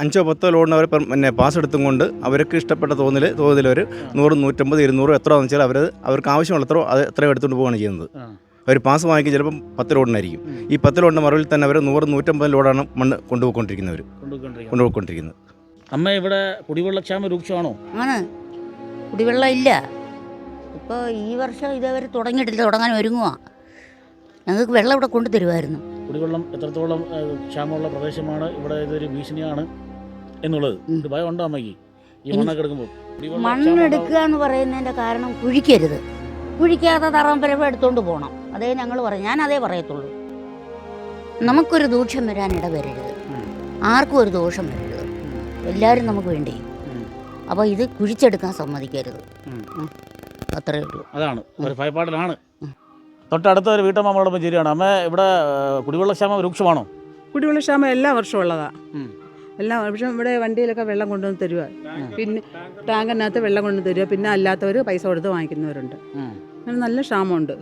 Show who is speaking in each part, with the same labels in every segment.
Speaker 1: അഞ്ചോ പത്തോ ലോഡിന് അവർ പിന്നെ പാസ് എടുത്തും കൊണ്ട് അവർക്ക് ഇഷ്ടപ്പെട്ട തോതിൽ തോതിൽ ഒരു നൂറ് നൂറ്റമ്പത് ഇരുന്നൂറ് എത്ര വെച്ചാൽ അവർ അവർക്ക് ആവശ്യമുള്ള എത്രയോ അത് എത്രയോ എടുത്തുകൊണ്ട് പോവുകയാണ് ചെയ്യുന്നത്. അവർ പാസ് വാങ്ങിക്കും ചിലപ്പം പത്ത് ലോഡിനായിരിക്കും. ഈ പത്ത് ലോഡിന്റെ മറവിൽ തന്നെ അവർ നൂറ് നൂറ്റമ്പത് ലോഡാണ് മണ്ണ് കൊണ്ടുപോയിക്കൊണ്ടിരിക്കുന്നവർ
Speaker 2: കൊണ്ടുപോയിക്കൊണ്ടിരിക്കുന്നത്.
Speaker 1: കൊണ്ടുപോയിക്കൊണ്ടിരിക്കുന്നത്.
Speaker 2: അമ്മ ഇവിടെ കുടിവെള്ളക്ഷാമ രൂക്ഷമാണോ?
Speaker 3: ആണ്. കുടിവെള്ളം ഇല്ല. ഇപ്പോൾ ഈ വർഷം ഇതേവരെ തുടങ്ങിയിട്ടില്ല തുടങ്ങാൻ ഒരുങ്ങുവാ. ഞങ്ങൾക്ക് വെള്ളം ഇവിടെ കൊണ്ടു തരുമായിരുന്നു
Speaker 2: കുടിവെള്ളം എത്രത്തോളം ക്ഷാമമുള്ള പ്രദേശമാണ് ഇവിടെ ഇതൊരു ഭീഷണിയാണ് എന്നുള്ളത്. ഒരു ഭയം ഉണ്ടോ അമ്മയ്ക്ക്? ഈ മണ്ണൊക്കെ എടുക്കുമ്പോൾ
Speaker 3: മണ്ണെടുക്കുക എന്ന് പറയുന്നതിന്റെ കാരണം കുഴിക്കരുത്. കുഴിക്കാത്ത തറമ്പരവ് എടുത്തുകൊണ്ട് പോകണം അതേ ഞങ്ങൾ പറയും. ഞാൻ അതേ പറയത്തുള്ളൂ. നമുക്കൊരു ദൂഷ്യം വരാൻ ഇടവരരുത്.
Speaker 2: വരരുത്
Speaker 3: ആർക്കും ഒരു ദോഷം വരരുത്. എല്ലാവരും നമുക്ക് വേണ്ടി? അപ്പോൾ ഇത് കുഴിച്ചെടുക്കാൻ സമ്മതിക്കരുത്. അത്രയേ ഉള്ളൂ.
Speaker 2: അതാണ്. ഒരു ഭയപ്പാടിലാണ്. തൊട്ടടുത്ത ഒരു വീട്ടമ്മ നമ്മളോടൊപ്പം ശരിയാണ് അമ്മ ഇവിടെ കുടിവെള്ളക്ഷാമം രൂക്ഷമാണോ?
Speaker 4: കുടിവെള്ളക്ഷാമം എല്ലാ വർഷവും ഉള്ളതാ. എല്ലാ വർഷവും ഇവിടെ വണ്ടിയിലൊക്കെ വെള്ളം കൊണ്ടുവന്ന് തരുക പിന്നെ ടാങ്കിനകത്ത് വെള്ളം കൊണ്ടു തരുക പിന്നെ അല്ലാത്തവർ പൈസ കൊടുത്ത് വാങ്ങിക്കുന്നവരുണ്ട്. അങ്ങനെ നല്ല ക്ഷാമമുണ്ട്.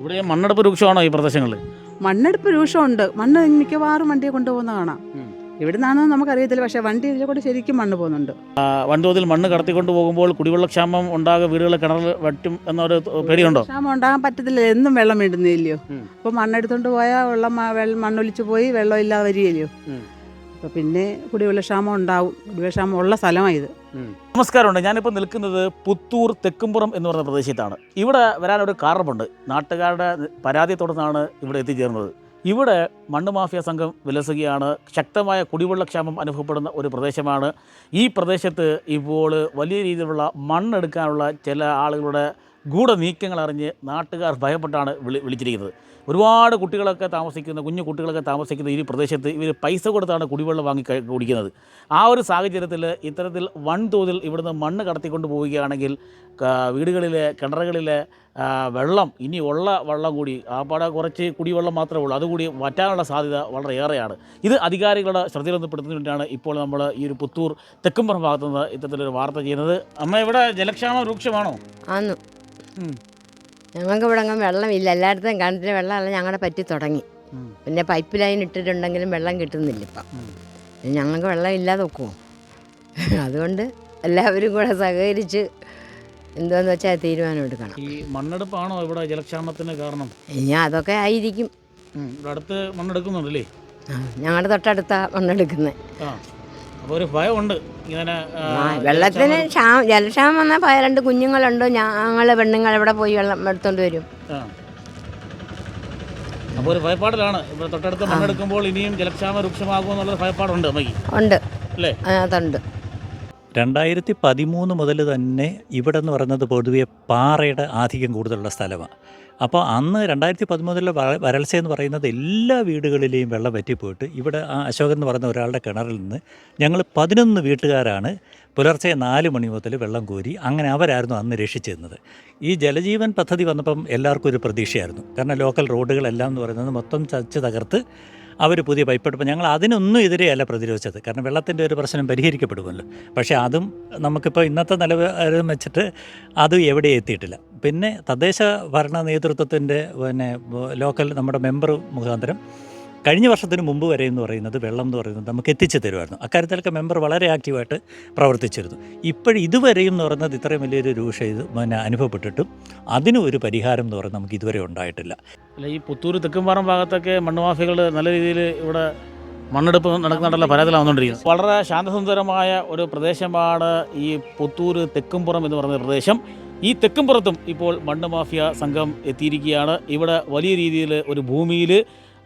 Speaker 2: ഇവിടെ മണ്ണെടുപ്പ് രൂക്ഷമാണോ ഈ പ്രദേശങ്ങളിൽ?
Speaker 4: മണ്ണെടുപ്പ് രൂക്ഷമുണ്ട്. മണ്ണ് മിക്കവാറും വണ്ടിയെ കൊണ്ടുപോകുന്ന കാണാം.
Speaker 2: ഉം.
Speaker 4: എവിടുന്നാണോ നമുക്കറിയത്തില്ല. പക്ഷേ വണ്ടി ഇതിലെ കൂടെ ശരിക്കും മണ്ണ് പോകുന്നുണ്ട്.
Speaker 2: വൻതോതിൽ മണ്ണ് കടത്തിക്കൊണ്ട് പോകുമ്പോൾ കുടിവെള്ളക്ഷാമം ഉണ്ടാകുക വീടുകളെ കിണർ വറ്റും എന്നൊരു പേടിയുണ്ടോ?
Speaker 4: ക്ഷാമം ഉണ്ടാകാൻ പറ്റത്തില്ല. എന്നും വെള്ളം വീണ്ടുന്നില്ലയോ
Speaker 2: ഉം.
Speaker 4: അപ്പോൾ മണ്ണെടുത്തോണ്ട് പോയാൽ വെള്ളം മണ്ണൊലിച്ചു പോയി വെള്ളം ഇല്ലാതെ വരികയില്ലയോ?
Speaker 2: അപ്പൊ
Speaker 4: അപ്പോൾ പിന്നെ കുടിവെള്ള ക്ഷാമം ഉണ്ടാവും. കുടിവെള്ള ക്ഷാമം ഉള്ള സ്ഥലമാണ് ഇത്.
Speaker 2: നമസ്കാരമുണ്ട്. ഞാനിപ്പോൾ നിൽക്കുന്നത് പുത്തൂർ തെക്കുംപുറം എന്ന് പറയുന്ന പ്രദേശത്താണ്. ഇവിടെ വരാനൊരു കാരണമുണ്ട്. നാട്ടുകാരുടെ പരാതിയെ തുടർന്നാണ് ഇവിടെ എത്തിച്ചേർന്നത്. ഇവിടെ മണ്ണ് മാഫിയ സംഘം വിലസുകയാണ്. ശക്തമായ കുടിവെള്ളക്ഷാമം അനുഭവപ്പെടുന്ന ഒരു പ്രദേശമാണ്. ഈ പ്രദേശത്ത് ഇപ്പോൾ വലിയ രീതിയിലുള്ള മണ്ണെടുക്കാനുള്ള ചില ആളുകളുടെ ഗൂഢ നീക്കങ്ങൾ അറിഞ്ഞ് നാട്ടുകാർ ഭയപ്പെട്ടാണ് വിളി വിളിച്ചിരിക്കുന്നത്. ഒരുപാട് കുട്ടികളൊക്കെ താമസിക്കുന്ന കുഞ്ഞു കുട്ടികളൊക്കെ താമസിക്കുന്ന ഈ പ്രദേശത്ത് ഇവർ പൈസ കൊടുത്താണ് കുടിവെള്ളം വാങ്ങി കുടിക്കുന്നത്. ആ ഒരു സാഹചര്യത്തിൽ ഇത്തരത്തിൽ വൻതോതിൽ ഇവിടുന്ന് മണ്ണ് കടത്തിക്കൊണ്ട് പോവുകയാണെങ്കിൽ വീടുകളിലെ കിണറുകളിലെ വെള്ളം ഇനി ഉള്ള വെള്ളം കൂടി ആപ്പാടെ കുറച്ച് കുടിവെള്ളം മാത്രമേ ഉള്ളൂ. അതുകൂടി വറ്റാനുള്ള സാധ്യത വളരെ ഏറെയാണ്. ഇത് അധികാരികളുടെ ശ്രദ്ധയിലൊന്നപ്പെടുത്തുന്നതിന് വേണ്ടിയാണ് ഇപ്പോൾ നമ്മൾ ഈ ഒരു പുത്തൂർ തെക്കുംപുറം ഭാഗത്തുനിന്ന് ഇത്തരത്തിലൊരു വാർത്ത ചെയ്യുന്നത്. അമ്മ ഇവിടെ ജലക്ഷാമം രൂക്ഷമാണോ?
Speaker 5: ആന്നു. ഞങ്ങൾക്ക് ഇവിടെ അങ്ങ് വെള്ളമില്ല. എല്ലായിടത്തും കിണറ്റിലെ വെള്ളമല്ല ഞങ്ങളുടെ പറ്റി തുടങ്ങി. പിന്നെ പൈപ്പ് ലൈൻ ഇട്ടിട്ടുണ്ടെങ്കിലും വെള്ളം കിട്ടുന്നില്ല ഇപ്പം. പിന്നെ ഞങ്ങൾക്ക് വെള്ളം ഇല്ലാതെ ഒക്കുമോ അതുകൊണ്ട് എല്ലാവരും കൂടെ സഹകരിച്ച് എന്തോന്ന് വെച്ചാൽ തീരുമാനം എടുക്കണം.
Speaker 2: ഈ മണ്ണെടുപ്പാണോ ഇവിടെ ജലക്ഷാമത്തിന് കാരണം?
Speaker 5: ഇനി അതൊക്കെ ആയിരിക്കും.
Speaker 2: ഇവിടെ അടുത്ത് മണ്ണെടുക്കുന്നുണ്ടല്ലേ?
Speaker 5: ഞങ്ങളുടെ തൊട്ടടുത്താണ് മണ്ണെടുക്കുന്നത്
Speaker 2: അപ്പോൾ ഒരു ഭയമുണ്ട് ഇങ്ങനെ
Speaker 5: വെള്ളത്തിന്
Speaker 2: ജലക്ഷാമം-
Speaker 5: ക്ഷാമം ജലക്ഷാമം വന്നാൽ പ- രണ്ട് കുഞ്ഞുങ്ങളുണ്ട്. ഞങ്ങൾ പെണ്ണുങ്ങൾ ഇവിടെ പോയി വെള്ളം എടുത്തോണ്ട് വരും.
Speaker 2: അപ്പോൾ ഒരു ഭയപ്പാടിലാണ്. ഇവിടെ തൊട്ടടുത്ത് മണ്ണെടുക്കുമ്പോൾ ഇനിയും ജലക്ഷാമം രൂക്ഷമാകുമെന്നുള്ള ഭയപ്പാടുണ്ട് അമ്മയ്ക്ക്.
Speaker 5: ഉണ്ട്.
Speaker 2: അല്ലേ?
Speaker 5: അതുണ്ട്
Speaker 6: രണ്ടായിരത്തി പതിമൂന്ന് മുതൽ തന്നെ ഇവിടെ എന്ന് പറയുന്നത് പൊതുവെ പാറയുടെ ആധിക്യം കൂടുതലുള്ള സ്ഥലമാണ് അപ്പോൾ അന്ന് രണ്ടായിരത്തി പതിമൂന്നിലെ വരൾച്ച എന്ന് പറയുന്നത് എല്ലാ വീടുകളിലെയും വെള്ളം വറ്റിപ്പോയിട്ട് ഇവിടെ ആ അശോകൻ എന്ന് പറയുന്ന ഒരാളുടെ കിണറിൽ നിന്ന് ഞങ്ങൾ പതിനൊന്ന് വീട്ടുകാരാണ് പുലർച്ചെ നാല് മണി മുതൽ വെള്ളം കോരി അങ്ങനെ അവരായിരുന്നു അന്ന് രക്ഷിച്ചിരുന്നത് ഈ ജലജീവൻ പദ്ധതി വന്നപ്പം എല്ലാവർക്കും ഒരു പ്രതീക്ഷയായിരുന്നു. കാരണം ലോക്കൽ റോഡുകളെല്ലാം എന്ന് പറയുന്നത് മൊത്തം ചച്ച് തകർത്ത് അവർ പുതിയ പൈപ്പ് എടുപ്പ് ഞങ്ങൾ അതിനൊന്നും എതിരെയല്ല പ്രതിരോധിച്ചത്. കാരണം വെള്ളത്തിന്റെ ഒരു പ്രശ്നം പരിഹരിക്കപ്പെടുമല്ലോ. പക്ഷേ അതും നമുക്കിപ്പോൾ ഇന്നത്തെ നിലവാരം വെച്ചിട്ട് അത് എവിടെ എത്തിയിട്ടില്ല. പിന്നെ തദ്ദേശ ഭരണ നേതൃത്വത്തിന്റെ പിന്നെ ലോക്കൽ നമ്മുടെ മെമ്പർ മുഖാന്തരം കഴിഞ്ഞ വർഷത്തിന് മുമ്പ് വരെ എന്ന് പറയുന്നത് വെള്ളം എന്ന് പറയുന്നത് നമുക്ക് എത്തിച്ചു തരുമായിരുന്നു. അക്കാര്യത്തിലൊക്കെ മെമ്പർ വളരെ ആക്റ്റീവായിട്ട് പ്രവർത്തിച്ചിരുന്നു. ഇപ്പോഴും ഇതുവരെയും എന്ന് പറയുന്നത് ഇത്രയും വലിയൊരു രൂക്ഷ ഇത് പിന്നെ അനുഭവപ്പെട്ടിട്ടും അതിനും ഒരു പരിഹാരം എന്ന് പറയുന്നത് നമുക്ക് ഇതുവരെ ഉണ്ടായിട്ടില്ല.
Speaker 2: അല്ല ഈ പുത്തൂർ തെക്കുംപാറം ഭാഗത്തൊക്കെ മണ്ണുമാഫികൾ നല്ല രീതിയിൽ ഇവിടെ മണ്ണെടുപ്പ് നടക്കുന്നുണ്ടല്ലോ പരാതിയിൽ വന്നുകൊണ്ടിരിക്കുന്നത് വളരെ ശാന്തസുന്ദരമായ ഒരു പ്രദേശമാണ് ഈ പുത്തൂർ തെക്കുംപുറം എന്ന് പറയുന്ന പ്രദേശം. ഈ തെക്കുംപുറത്തും ഇപ്പോൾ മണ്ണ് മാഫിയ സംഘം എത്തിയിരിക്കുകയാണ്. ഇവിടെ വലിയ രീതിയിൽ ഒരു ഭൂമിയിൽ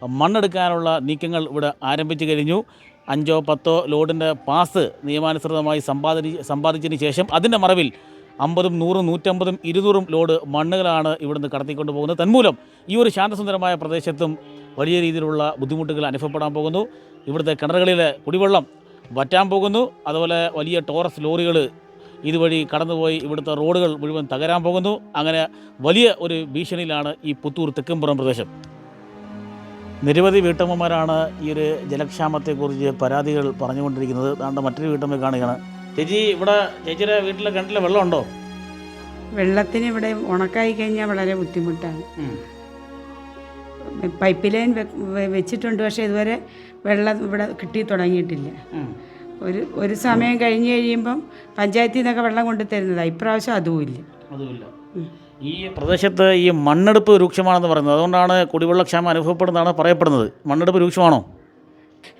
Speaker 2: മണ്ണെടുക്കാനുള്ള നീക്കങ്ങൾ ഇവിടെ ആരംഭിച്ചു കഴിഞ്ഞു. അഞ്ചോ പത്തോ ലോഡിന്റെ പാസ് നിയമാനുസൃതമായി സമ്പാദി സമ്പാദിച്ചതിന് ശേഷം അതിന്റെ മറവിൽ അമ്പതും നൂറും നൂറ്റമ്പതും ഇരുന്നൂറും ലോഡ് മണ്ണുകളാണ് ഇവിടുന്ന് കടത്തിക്കൊണ്ട് പോകുന്നത് തന്മൂലം ഈ ഒരു ശാന്തസുന്ദരമായ പ്രദേശത്തും വലിയ രീതിയിലുള്ള ബുദ്ധിമുട്ടുകൾ അനുഭവപ്പെടാൻ പോകുന്നു. ഇവിടുത്തെ കിണറുകളിലെ കുടിവെള്ളം വറ്റാൻ പോകുന്നു. അതുപോലെ വലിയ ടോറസ് ലോറികൾ ഇതുവഴി കടന്നുപോയി ഇവിടുത്തെ റോഡുകൾ മുഴുവൻ തകരാൻ പോകുന്നു. അങ്ങനെ വലിയ ഒരു ഭീഷണിയിലാണ് ഈ പുത്തൂർ തെക്കുംപുറം പ്രദേശം. നിരവധി വീട്ടമ്മമാരാണ് ഈ ഒരു ജലക്ഷാമത്തെക്കുറിച്ച് പരാതികൾ പറഞ്ഞുകൊണ്ടിരിക്കുന്നത്. താണ്ട മറ്റൊരു വീട്ടമ്മ കാണുകയാണ്. ചേച്ചി ഇവിടെ ചേച്ചിയുടെ വീട്ടിലെ കിണറ്റിലെ വെള്ളമുണ്ടോ?
Speaker 4: വെള്ളത്തിന് ഇവിടെ ഉണക്കായി കഴിഞ്ഞാൽ വളരെ ബുദ്ധിമുട്ടാണ്.
Speaker 7: പൈപ്പ് ലൈൻ വെച്ചിട്ടുണ്ട്. പക്ഷേ ഇതുവരെ വെള്ളം ഇവിടെ കിട്ടി തുടങ്ങിയിട്ടില്ല. ഒരു ഒരു സമയം കഴിഞ്ഞ് കഴിയുമ്പം പഞ്ചായത്തിൽ നിന്നൊക്കെ വെള്ളം കൊണ്ടു തരുന്നതാണ് ഇപ്രാവശ്യം അതുമില്ല.
Speaker 2: അതുമില്ല. ഈ പ്രദേശത്ത് ഈ മണ്ണെടുപ്പ് രൂക്ഷമാണെന്ന് പറയുന്നത്. അതുകൊണ്ടാണ് കുടിവെള്ളക്ഷാമം അനുഭവപ്പെടുന്നതാണ് പറയപ്പെടുന്നത്. മണ്ണെടുപ്പ് രൂക്ഷമാണോ?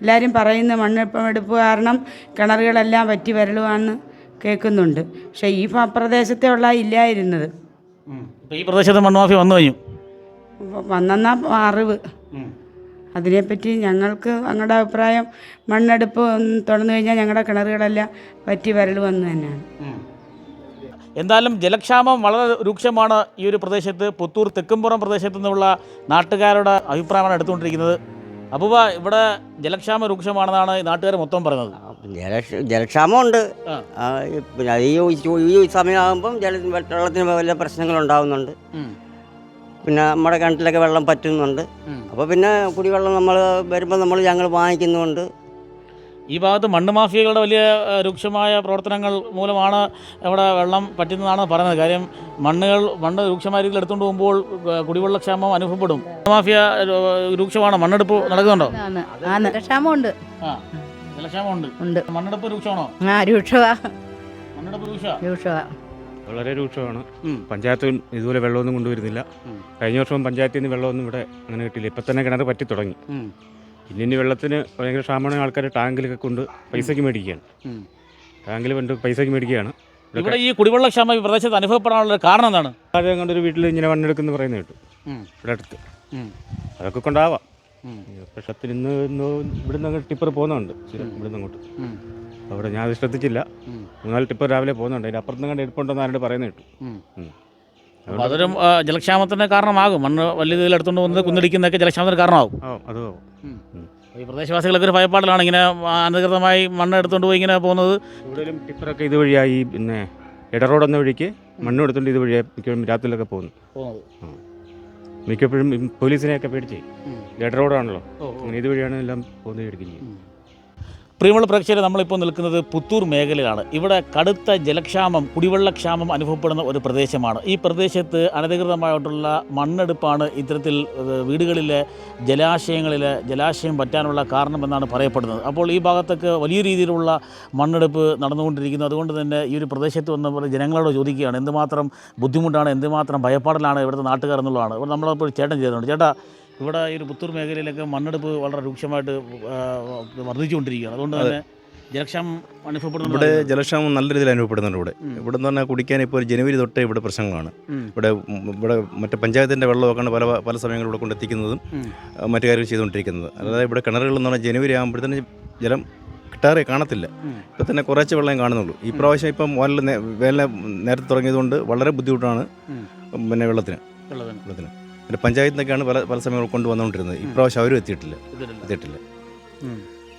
Speaker 7: എല്ലാവരും പറയുന്ന മണ്ണെടുപ്പ് കാരണം കിണറുകളെല്ലാം വറ്റി വരളുവാന്ന് കേൾക്കുന്നുണ്ട്. പക്ഷേ ഈ പ്രദേശത്തെ ഉള്ള ഇല്ലായിരുന്നത്.
Speaker 2: ഈ പ്രദേശത്ത് മണ്ണുമാഫി വന്നു കഴിഞ്ഞു.
Speaker 7: വന്നെന്നാ അറിവ്. അതിനെപ്പറ്റി ഞങ്ങൾക്ക് ഞങ്ങളുടെ അഭിപ്രായം മണ്ണെടുപ്പ് തുടർന്നു തുറന്നു കഴിഞ്ഞാൽ ഞങ്ങളുടെ കിണറുകളെല്ലാം വറ്റി വരളുവെന്ന് തന്നെയാണ്.
Speaker 2: എന്തായാലും ജലക്ഷാമം വളരെ രൂക്ഷമാണ് ഈ ഒരു പ്രദേശത്ത്. പുത്തൂർ തെക്കുംപുറം പ്രദേശത്തു നിന്നുള്ള നാട്ടുകാരുടെ അഭിപ്രായമാണ് എടുത്തുകൊണ്ടിരിക്കുന്നത്. അപ്പൂവ ഇവിടെ ജലക്ഷാമം രൂക്ഷമാണെന്നാണ് നാട്ടുകാർ മൊത്തം പറയുന്നത്.
Speaker 8: ജലക്ഷ ജലക്ഷാമമുണ്ട്. പിന്നെ ഈ സമയമാകുമ്പം ജല വെള്ളത്തിന് വല്ല പ്രശ്നങ്ങളുണ്ടാകുന്നുണ്ട് പിന്നെ നമ്മുടെ കിണറ്റിലൊക്കെ വെള്ളം പറ്റുന്നുണ്ട്. അപ്പോൾ പിന്നെ കുടിവെള്ളം നമ്മൾ വരുമ്പോൾ നമ്മൾ ഞങ്ങൾ വാങ്ങിക്കുന്നുണ്ട്
Speaker 2: ഈ ഭാഗത്ത് മണ്ണ് മാഫിയകളുടെ വലിയ രൂക്ഷമായ പ്രവർത്തനങ്ങൾ മൂലമാണ് ഇവിടെ വെള്ളം പറ്റുന്നതാണ് പറയുന്നത്. കാര്യം മണ്ണുകൾ മണ്ണ് രൂക്ഷമായ രീതിയിൽ എടുത്തുകൊണ്ട് പോകുമ്പോൾ കുടിവെള്ളക്ഷാമം അനുഭവപ്പെടും. മണ്ണ് മാഫിയ രൂക്ഷമാണ്. മണ്ണെടുപ്പ് നടക്കുന്നുണ്ടോ?
Speaker 5: ക്ഷാമമുണ്ട്. ഉണ്ട്.
Speaker 2: മണ്ണെടുപ്പ് രൂക്ഷമാണോ? മണ്ണെടുപ്പ്
Speaker 9: വളരെ രൂക്ഷമാണ്.
Speaker 2: പഞ്ചായത്തിൽ
Speaker 9: പഞ്ചായത്ത് ഇതുപോലെ വെള്ളമൊന്നും കൊണ്ടുവരുന്നില്ല. കഴിഞ്ഞ വർഷവും പഞ്ചായത്തിൽ നിന്ന് വെള്ളമൊന്നും ഇവിടെ അങ്ങനെ കിട്ടിയില്ല. ഇപ്പം തന്നെ കിണർ പറ്റി തുടങ്ങി പിന്നെ ഇനി വെള്ളത്തിന് ഭയങ്കര ക്ഷാമമാണ് ആൾക്കാർ ടാങ്കിലൊക്കെ കൊണ്ട് പൈസയ്ക്ക് മേടിക്കുകയാണ്. ടാങ്കിൽ കൊണ്ട് പൈസയ്ക്ക് മേടിക്കുകയാണ്.
Speaker 2: ഇവിടെ ഈ കുടിവെള്ള കുടിവെള്ളക്ഷാമം ഈ പ്രദേശത്ത് അനുഭവപ്പെടാനുള്ള കാരണം എന്താണ്?
Speaker 9: ആരും കണ്ടൊരു വീട്ടിൽ ഇങ്ങനെ മണ്ണെടുക്കുന്നു പറയുന്നത് കേട്ടു. ഇവിടെ അടുത്ത്. അതൊക്കെ കൊണ്ടാവാം.
Speaker 2: പക്ഷത്തിൽ
Speaker 9: പക്ഷെ ഇന്ന് ഇന്ന് ഇവിടുന്ന് അങ്ങ് ടിപ്പർ പോകുന്നുണ്ട്. ഇവിടുന്ന് അങ്ങോട്ട്. അവിടെ ഞാൻ അത് ശ്രദ്ധിച്ചില്ല മൂന്നാൽ ടിപ്പർ രാവിലെ പോകുന്നുണ്ട്. അതിന്റെ അപ്പുറത്തും കണ്ട് എടുപ്പുണ്ടെന്ന് ആരോട് പറയുന്നത് കേട്ടു.
Speaker 2: അപ്പോൾ അതൊരു ജലക്ഷാമത്തിന് കാരണമാകും. മണ്ണ് വലിയ രീതിയിൽ എടുത്തുകൊണ്ട് വന്ന് കുന്നിടിക്കുന്നതൊക്കെ ജലക്ഷാമത്തിന് കാരണമാകും.
Speaker 9: അത്
Speaker 2: ഈ പ്രദേശവാസികളൊക്കെ ഒരു ഭയപ്പാടിലാണ് ഇങ്ങനെ അനധികൃതമായി മണ്ണ് എടുത്തുകൊണ്ട് പോയി ഇങ്ങനെ പോകുന്നത്.
Speaker 9: കൂടുതലും ടിപ്പറൊക്കെ ഇതുവഴിയായി പിന്നെ ഇടറോഡ് എന്ന വഴിക്ക് മണ്ണ് എടുത്തുകൊണ്ട് ഇതുവഴിയായി മിക്കപ്പോഴും രാത്രിയിലൊക്കെ പോകുന്നു. മിക്കപ്പോഴും പോലീസിനെയൊക്കെ പേടിച്ചേ
Speaker 2: ഇടറോഡാണല്ലോ.
Speaker 9: അങ്ങനെ ഇതുവഴിയാണ് എല്ലാം പോകുന്നത് എടുക്കുന്നത്
Speaker 2: പ്രിയമുള്ള പ്രേക്ഷകരെ നമ്മളിപ്പോൾ നിൽക്കുന്നത് പുത്തൂർ മേഖലയിലാണ്. ഇവിടെ കടുത്ത ജലക്ഷാമം കുടിവെള്ളക്ഷാമം അനുഭവപ്പെടുന്ന ഒരു പ്രദേശമാണ്. ഈ പ്രദേശത്ത് അനധികൃതമായിട്ടുള്ള മണ്ണെടുപ്പാണ് ഇത്തരത്തിൽ വീടുകളിലെ ജലാശയങ്ങളിൽ ജലാശയം പറ്റാനുള്ള കാരണമെന്നാണ് പറയപ്പെടുന്നത്. അപ്പോൾ ഈ ഭാഗത്തൊക്കെ വലിയ രീതിയിലുള്ള മണ്ണെടുപ്പ് നടന്നുകൊണ്ടിരിക്കുന്നു. അതുകൊണ്ട് തന്നെ ഈ ഒരു പ്രദേശത്ത് വന്ന പോലെ ജനങ്ങളോട് ചോദിക്കുകയാണ് എന്തുമാത്രം ബുദ്ധിമുട്ടാണ് എന്തുമാത്രം ഭയപ്പാടിലാണ് ഇവിടുത്തെ നാട്ടുകാർ എന്നുള്ളതാണ്. ഇവിടെ നമ്മളിപ്പോൾ ചേട്ടൻ ചെയ്തിട്ടുണ്ട്. ചേട്ടാ ഇവിടെ ഈ ഒരു പുത്തൂർ മേഖലയിലൊക്കെ മണ്ണെടുപ്പ് വളരെ രൂക്ഷമായിട്ട് വർദ്ധിച്ചുകൊണ്ടിരിക്കുകയാണ്. അതുകൊണ്ട് തന്നെ ജലക്ഷാമം
Speaker 1: ഇവിടെ ജലക്ഷാമം നല്ല രീതിയിൽ അനുഭവപ്പെടുന്നുണ്ട് ഇവിടെ. ഇവിടെ എന്ന് പറഞ്ഞാൽ കുടിക്കാൻ ഇപ്പോൾ ഒരു ജനുവരി തൊട്ടേ ഇവിടെ പ്രശ്നങ്ങളാണ്. ഇവിടെ ഇവിടെ മറ്റേ പഞ്ചായത്തിന്റെ വെള്ളമൊക്കെയാണ് പല പല സമയങ്ങളിൽ ഇവിടെ കൊണ്ടെത്തിക്കുന്നതും മറ്റു കാര്യങ്ങൾ ചെയ്തുകൊണ്ടിരിക്കുന്നത്. അല്ലാതെ ഇവിടെ കിണറുകളിൽ എന്ന് പറഞ്ഞാൽ ജനുവരി ആകുമ്പോഴത്തേന് ജലം കിട്ടാറേ കാണത്തില്ല. ഇപ്പം തന്നെ കുറച്ച് വെള്ളം കാണുന്നുള്ളൂ. ഈ പ്രാവശ്യം ഇപ്പം വേനൽ വേല വേനൽ നേരത്തെ തുടങ്ങിയതുകൊണ്ട് വളരെ ബുദ്ധിമുട്ടാണ് പിന്നെ വെള്ളത്തിന്. വെള്ളത്തിന്. പിന്നെ പഞ്ചായത്തിൽ നിന്നൊക്കെയാണ് പല പല സമയങ്ങൾ കൊണ്ടുവന്നുകൊണ്ടിരുന്നത്. ഇപ്രാവശ്യം പ്രാവശ്യം അവരും എത്തിയിട്ടില്ല. എത്തിയിട്ടില്ല.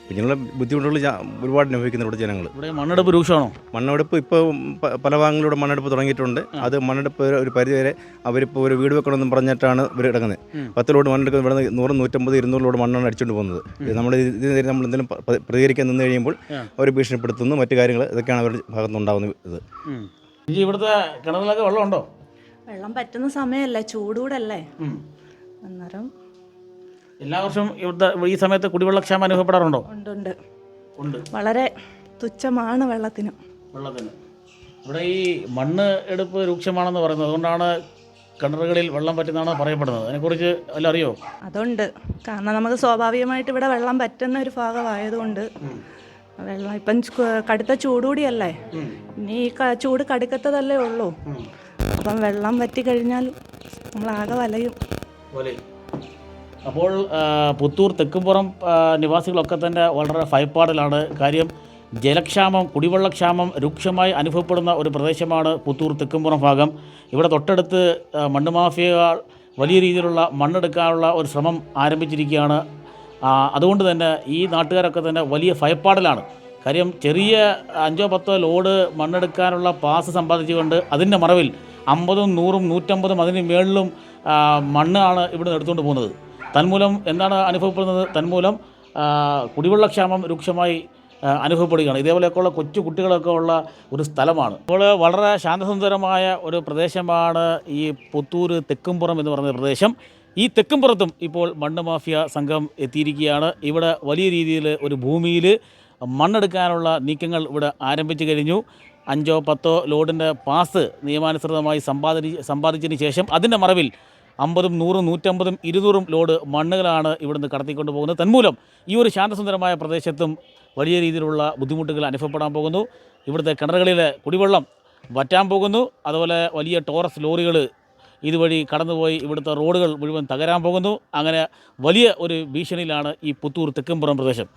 Speaker 2: പിന്നെ
Speaker 1: ഇങ്ങനെയുള്ള ബുദ്ധിമുട്ടുകൾ ഒരുപാട് അനുഭവിക്കുന്ന ഇവിടെ ജനങ്ങൾ
Speaker 2: മണ്ണെടുപ്പ് രൂക്ഷമാണോ?
Speaker 1: മണ്ണെടുപ്പ് ഇപ്പോൾ പല ഭാഗങ്ങളിലൂടെ മണ്ണെടുപ്പ് തുടങ്ങിയിട്ടുണ്ട്. അത് മണ്ണെടുപ്പ് ഒരു- പരിധിവരെ അവരിപ്പോൾ ഒരു വീട് വെക്കണമെന്ന് പറഞ്ഞിട്ടാണ് ഇവർ ഇടങ്ങുന്നത്
Speaker 2: പത്തിലോട്ട്
Speaker 1: പത്ത് ലോഡ് മണ്ണെടുക്കുന്നത് ഇവിടെ നിന്ന് നൂറ് നൂറ്റമ്പത് ഇരുന്നൂറ് ലോഡ് മണ്ണാണ് അടിച്ചുകൊണ്ട് പോകുന്നത്. നമ്മൾ ഇതിനെതിരെ നമ്മൾ എന്തെങ്കിലും പ്രതികരിക്കാൻ നിന്ന് കഴിയുമ്പോൾ. അവർ ഭീഷണിപ്പെടുത്തുന്നു. മറ്റു കാര്യങ്ങൾ ഇതൊക്കെയാണ് അവരുടെ ഭാഗത്തുനിന്നുണ്ടാകുന്ന ഇത്.
Speaker 2: ഇവിടുത്തെ കിണറിലൊക്കെ വെള്ളമുണ്ടോ?
Speaker 10: വെള്ളം പറ്റുന്ന സമയമല്ലേ ചൂടൂടല്ലേ? അന്നേരം
Speaker 2: എല്ലാ വർഷവും ഇവിടുത്തെ ഈ സമയത്ത് കുടിവെള്ളക്ഷാമം അനുഭവപ്പെടാറുണ്ടോ?
Speaker 10: ഉണ്ട് ഉണ്ട്.
Speaker 2: ഉണ്ട്.
Speaker 10: വളരെ തുച്ഛമാണ് വെള്ളത്തിന്.
Speaker 2: വെള്ളത്തിന്. ഇവിടെ ഈ മണ്ണ് എടുപ്പ് രൂക്ഷമാണെന്ന് പറയുന്നത് അതുകൊണ്ടാണ് കിണറുകളിൽ വെള്ളം പറ്റുന്നതാണ് പറയപ്പെടുന്നത്. അതിനെക്കുറിച്ച് വല്ല അറിയോ?
Speaker 10: അതുണ്ട്. കാരണം നമുക്ക് സ്വാഭാവികമായിട്ട് ഇവിടെ വെള്ളം പറ്റുന്ന ഒരു ഭാഗമായതുകൊണ്ട് വെള്ളം ഇപ്പം കടുത്ത ചൂടുകൂടിയല്ലേ ഇനി ഈ ചൂട് കടുക്കത്തതല്ലേ ഉള്ളൂ. അപ്പം വെള്ളം വറ്റി കഴിഞ്ഞാൽ നമ്മൾ നമ്മളാകെ വലയും.
Speaker 2: അപ്പോൾ പുത്തൂർ തെക്കുംപുറം നിവാസികളൊക്കെ തന്നെ വളരെ ഭയപ്പാടിലാണ്. കാര്യം ജലക്ഷാമം കുടിവെള്ളക്ഷാമം രൂക്ഷമായി അനുഭവപ്പെടുന്ന ഒരു പ്രദേശമാണ് പുത്തൂർ തെക്കുംപുറം ഭാഗം. ഇവിടെ തൊട്ടടുത്ത് മണ്ണ് മാഫിയകൾ വലിയ രീതിയിലുള്ള മണ്ണെടുക്കാനുള്ള ഒരു ശ്രമം ആരംഭിച്ചിരിക്കുകയാണ്. അതുകൊണ്ട് തന്നെ ഈ നാട്ടുകാരൊക്കെ തന്നെ വലിയ ഭയപ്പാടിലാണ്. കാര്യം ചെറിയ അഞ്ചോ പത്തോ ലോഡ് മണ്ണെടുക്കാനുള്ള പാസ് സമ്പാദിച്ചുകൊണ്ട് അതിന്റെ മറവിൽ അമ്പതും നൂറും നൂറ്റമ്പതും അതിന് മേളിലും മണ്ണാണ് ഇവിടെ എടുത്തുകൊണ്ട് പോകുന്നത്. തന്മൂലം എന്താണ് അനുഭവപ്പെടുന്നത്? തന്മൂലം കുടിവെള്ളക്ഷാമം രൂക്ഷമായി അനുഭവപ്പെടുകയാണ്. ഇതേപോലെയൊക്കെയുള്ള കൊച്ചു കുട്ടികളൊക്കെ ഉള്ള ഒരു സ്ഥലമാണ്. അപ്പോൾ വളരെ ശാന്തസുന്ദരമായ ഒരു പ്രദേശമാണ് ഈ പുത്തൂർ തെക്കുംപുറം എന്ന് പറയുന്ന പ്രദേശം. ഈ തെക്കുംപുറത്തും ഇപ്പോൾ മണ്ണ് മാഫിയ സംഘം എത്തിയിരിക്കുകയാണ്. ഇവിടെ വലിയ രീതിയിൽ ഒരു ഭൂമിയിൽ മണ്ണെടുക്കാനുള്ള നീക്കങ്ങൾ ഇവിടെ ആരംഭിച്ചു കഴിഞ്ഞു. അഞ്ചോ പത്തോ ലോഡിന്റെ പാസ് നിയമാനുസൃതമായി സമ്പാദി സമ്പാദിച്ചതിന് ശേഷം അതിന്റെ മറവിൽ അമ്പതും നൂറും നൂറ്റമ്പതും ഇരുന്നൂറും ലോഡ് മണ്ണുകളാണ് ഇവിടുന്ന് കടത്തിക്കൊണ്ട് പോകുന്നത്. തന്മൂലം ഈ ഒരു ശാന്തസുന്ദരമായ പ്രദേശത്തും വലിയ രീതിയിലുള്ള ബുദ്ധിമുട്ടുകൾ അനുഭവപ്പെടാൻ പോകുന്നു. ഇവിടുത്തെ കിണറുകളിലെ കുടിവെള്ളം വറ്റാൻ പോകുന്നു. അതുപോലെ വലിയ ടോറസ് ലോറികൾ ഇതുവഴി കടന്നുപോയി ഇവിടുത്തെ റോഡുകൾ മുഴുവൻ തകരാൻ പോകുന്നു. അങ്ങനെ വലിയ ഒരു ഭീഷണിയിലാണ് ഈ പുത്തൂർ തെക്കുംപുറം പ്രദേശം.